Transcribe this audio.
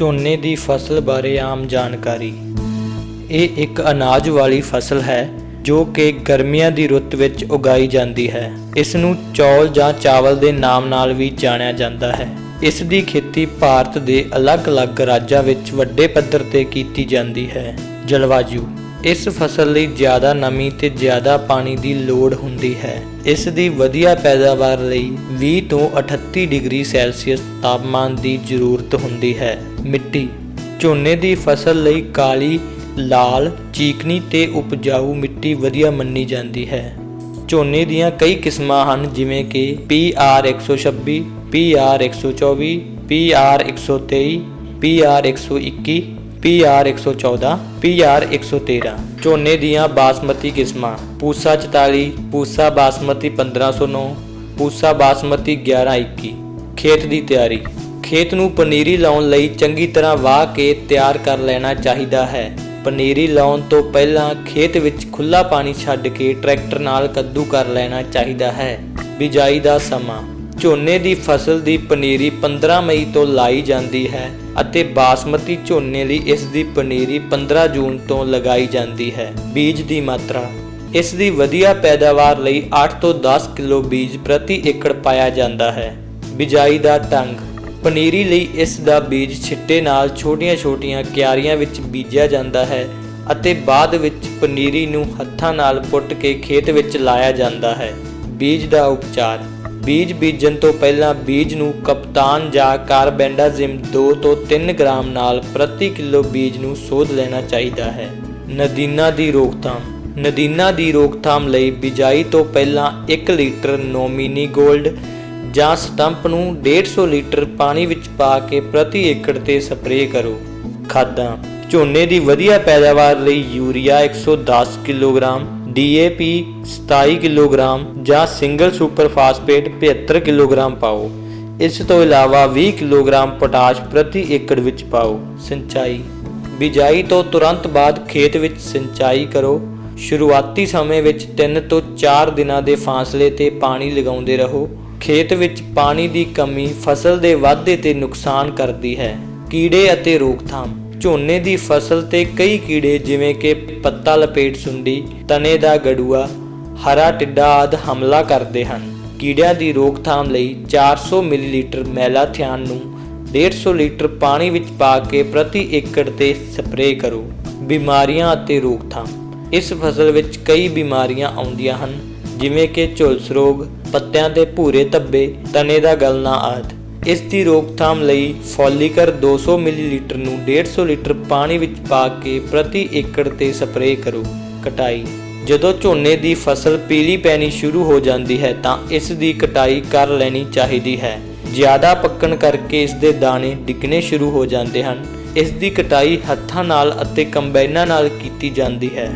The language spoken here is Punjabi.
ਝੋਨੇ ਦੀ ਫਸਲ ਬਾਰੇ ਆਮ ਜਾਣਕਾਰੀ। ਇਹ ਇੱਕ ਅਨਾਜ ਵਾਲੀ ਫਸਲ ਹੈ, ਜੋ ਕਿ ਗਰਮੀਆਂ ਦੀ ਰੁੱਤ ਵਿੱਚ ਉਗਾਈ ਜਾਂਦੀ ਹੈ। ਇਸ ਨੂੰ ਚੌਲ ਜਾਂ ਚਾਵਲ ਦੇ ਨਾਮ ਨਾਲ ਵੀ ਜਾਣਿਆ ਜਾਂਦਾ ਹੈ। ਇਸ ਦੀ ਖੇਤੀ ਭਾਰਤ ਦੇ ਅਲੱਗ-ਅਲੱਗ ਰਾਜਾਂ ਵਿੱਚ ਵੱਡੇ ਪੱਧਰ ਤੇ ਕੀਤੀ ਜਾਂਦੀ ਹੈ। ਜਲਵਾਯੂ ਇਸ ਫਸਲ ਲਈ ਜ਼ਿਆਦਾ ਨਮੀ ਤੇ ਜ਼ਿਆਦਾ ਪਾਣੀ ਦੀ ਲੋੜ ਹੁੰਦੀ ਹੈ। ਇਸ ਦੀ ਵਧੀਆ ਪੈਦਾਵਾਰ ਲਈ 20 ਤੋਂ 38 ਡਿਗਰੀ ਸੈਲਸੀਅਸ ਤਾਪਮਾਨ ਦੀ ਜ਼ਰੂਰਤ ਹੁੰਦੀ ਹੈ। ਮਿੱਟੀ ਝੋਨੇ ਦੀ ਫਸਲ ਲਈ ਕਾਲੀ, ਲਾਲ, ਚੀਕਣੀ ਤੇ ਉਪਜਾਊ ਮਿੱਟੀ ਵਧੀਆ ਮੰਨੀ ਜਾਂਦੀ ਹੈ। ਝੋਨੇ ਦੀਆਂ ਕਈ ਕਿਸਮਾਂ ਹਨ, ਜਿਵੇਂ ਕਿ PR 126 PR 124 PR 123 PR 121 PR 114 PR 113 ਝੋਨੇ ਦੀਆਂ ਬਾਸਮਤੀ ਕਿਸਮਾਂ। ਪੂਸਾ 44 ਪੂਸਾ ਬਾਸਮਤੀ 1509 ਪੂਸਾ ਬਾਸਮਤੀ 1121 ਖੇਤ ਦੀ ਤਿਆਰੀ। ਖੇਤ ਨੂੰ ਪਨੀਰੀ ਲਾਉਣ ਲਈ ਚੰਗੀ ਤਰ੍ਹਾਂ ਵਾਹ ਕੇ ਤਿਆਰ ਕਰ ਲੈਣਾ ਚਾਹੀਦਾ ਹੈ। ਪਨੀਰੀ ਲਾਉਣ ਤੋਂ ਪਹਿਲਾਂ ਖੇਤ ਵਿੱਚ ਖੁੱਲਾ ਪਾਣੀ ਛੱਡ ਕੇ ਟਰੈਕਟਰ ਨਾਲ ਕੱਦੂ ਕਰ ਲੈਣਾ ਚਾਹੀਦਾ ਹੈ। ਬਿਜਾਈ ਦਾ ਸਮਾਂ। ਝੋਨੇ ਦੀ ਫਸਲ ਦੀ ਪਨੀਰੀ 15 ਮਈ ਤੋਂ ਲਾਈ ਜਾਂਦੀ ਹੈ ਅਤੇ ਬਾਸਮਤੀ ਝੋਨੇ ਲਈ ਇਸ ਦੀ ਪਨੀਰੀ 15 ਜੂਨ ਤੋਂ ਲਗਾਈ ਜਾਂਦੀ ਹੈ, ਬੀਜ ਦੀ ਮਾਤਰਾ। ਇਸ ਦੀ ਵਧੀਆ ਪੈਦਾਵਾਰ ਲਈ 8 ਤੋਂ 10 ਕਿਲੋ ਬੀਜ ਪ੍ਰਤੀ ਏਕੜ ਪਾਇਆ ਜਾਂਦਾ ਹੈ। ਬਿਜਾਈ ਦਾ ਢੰਗ। ਪਨੀਰੀ ਲਈ ਇਸ ਦਾ ਬੀਜ ਛਿੱਟੇ ਨਾਲ ਛੋਟੀਆਂ-ਛੋਟੀਆਂ ਕਿਆਰੀਆਂ ਵਿੱਚ ਬੀਜਿਆ ਜਾਂਦਾ ਹੈ ਅਤੇ ਬਾਅਦ ਵਿੱਚ ਪਨੀਰੀ ਨੂੰ ਹੱਥਾਂ ਨਾਲ ਪੁੱਟ ਕੇ ਖੇਤ ਵਿੱਚ ਲਾਇਆ ਜਾਂਦਾ ਹੈ। ਬੀਜ ਦਾ ਉਪਚਾਰ। ਬੀਜ ਬੀਜਣ ਤੋਂ ਪਹਿਲਾਂ ਬੀਜ ਨੂੰ ਕਪਤਾਨ ਜਾਂ ਕਾਰਬੈਂਡਾਜ਼ਿਮ 2 ਤੋਂ 3 ਗ੍ਰਾਮ ਨਾਲ ਪ੍ਰਤੀ ਕਿਲੋ ਬੀਜ ਨੂੰ ਸੋਧ ਲੈਣਾ ਚਾਹੀਦਾ ਹੈ। ਨਦੀਨਾਂ ਦੀ ਰੋਕਥਾਮ। ਨਦੀਨਾਂ ਦੀ ਰੋਕਥਾਮ ਲਈ ਬਿਜਾਈ ਤੋਂ ਪਹਿਲਾਂ 1 ਲੀਟਰ ਨੋਮੀਨੀ 골ਡ ਜਾਂ ਸਟੰਪ ਨੂੰ 150 ਲੀਟਰ ਪਾਣੀ ਵਿੱਚ ਪਾ ਕੇ ਪ੍ਰਤੀ ਏਕੜ ਤੇ ਸਪਰੇਅ ਕਰੋ। ਖਾਦਾਂ। ਝੋਨੇ ਦੀ ਵਧੀਆ ਪੈਦਾਵਾਰ ਲਈ ਯੂਰੀਆ 110 ਕਿਲੋਗ੍ਰਾਮ DAP 27 ਕਿਲੋਗ੍ਰਾਮ ਜਾਂ ਸਿੰਗਲ ਸੁਪਰ ਫਾਸਫੇਟ 75 ਕਿਲੋਗ੍ਰਾਮ ਪਾਓ। ਇਸ ਤੋਂ ਇਲਾਵਾ 20 ਕਿਲੋਗ੍ਰਾਮ ਪੋਟਾਸ਼ ਪ੍ਰਤੀ ਏਕੜ ਵਿੱਚ ਪਾਓ। ਸਿੰਚਾਈ। ਬਿਜਾਈ ਤੋਂ ਤੁਰੰਤ ਬਾਅਦ ਖੇਤ ਵਿੱਚ ਸਿੰਚਾਈ ਕਰੋ। ਸ਼ੁਰੂਆਤੀ ਸਮੇਂ ਵਿੱਚ 3 ਤੋਂ 4 ਦਿਨਾਂ ਦੇ ਫਾਸਲੇ ਤੇ ਪਾਣੀ ਲਗਾਉਂਦੇ ਰਹੋ। ਖੇਤ ਵਿੱਚ ਪਾਣੀ ਦੀ ਕਮੀ ਫਸਲ ਦੇ ਵਾਧੇ ਤੇ ਨੁਕਸਾਨ ਕਰਦੀ ਹੈ। ਕੀੜੇ ਅਤੇ ਰੋਕਥਾਮ। ਝੋਨੇ ਦੀ ਫਸਲ ਤੇ ਕਈ ਕੀੜੇ, ਜਿਵੇਂ ਕਿ ਪੱਤਾ ਲਪੇਟ ਸੁੰਡੀ ਤਣੇ ਦਾ ਗੜੂਆ, ਹਰਾ ਟਿੱਡਾ ਆਦਿ ਹਮਲਾ ਕਰਦੇ ਹਨ। ਕੀੜਿਆਂ ਦੀ ਰੋਕਥਾਮ ਲਈ 400 ਮਿਲੀਲੀਟਰ ਮੈਲਾਥਿਆਨ ਨੂੰ 150 ਲੀਟਰ ਪਾਣੀ ਵਿੱਚ ਪਾ ਕੇ ਪ੍ਰਤੀ ਏਕੜ ਤੇ ਸਪਰੇਅ ਕਰੋ। ਬਿਮਾਰੀਆਂ ਅਤੇ ਰੋਕਥਾਮ। ਇਸ ਫਸਲ ਵਿੱਚ ਕਈ ਬਿਮਾਰੀਆਂ ਆਉਂਦੀਆਂ ਹਨ, ਜਿਵੇਂ ਕਿ ਝੁਲਸ ਰੋਗ, ਪੱਤਿਆਂ ਦੇ ਭੂਰੇ ਧੱਬੇ ਤਣੇ ਦਾ ਗਲਣਾ ਆਦਿ। ਇਸ ਦੀ ਰੋਕਥਾਮ ਲਈ ਫੋਲੀਕਰ 200 ਮਿਲੀਲੀਟਰ ਨੂੰ 150 ਲੀਟਰ ਪਾਣੀ ਵਿੱਚ ਪਾ ਕੇ ਪ੍ਰਤੀ ਏਕੜ ਤੇ ਸਪਰੇਅ ਕਰੋ, ਕਟਾਈ। ਜਦੋਂ ਝੋਨੇ ਦੀ ਫਸਲ ਪੀਲੀ ਪੈਣੀ ਸ਼ੁਰੂ ਹੋ ਜਾਂਦੀ ਹੈ ਤਾਂ ਇਸ ਦੀ ਕਟਾਈ ਕਰ ਲੈਣੀ ਚਾਹੀਦੀ ਹੈ। ਜ਼ਿਆਦਾ ਪੱਕਣ ਕਰਕੇ ਇਸ ਦੇ ਦਾਣੇ ਡਿੱਗਣੇ ਸ਼ੁਰੂ ਹੋ ਜਾਂਦੇ ਹਨ। ਇਸ ਦੀ ਕਟਾਈ ਹੱਥਾਂ ਨਾਲ ਅਤੇ ਕੰਬਾਈਨਾਂ ਨਾਲ ਕੀਤੀ ਜਾਂਦੀ ਹੈ।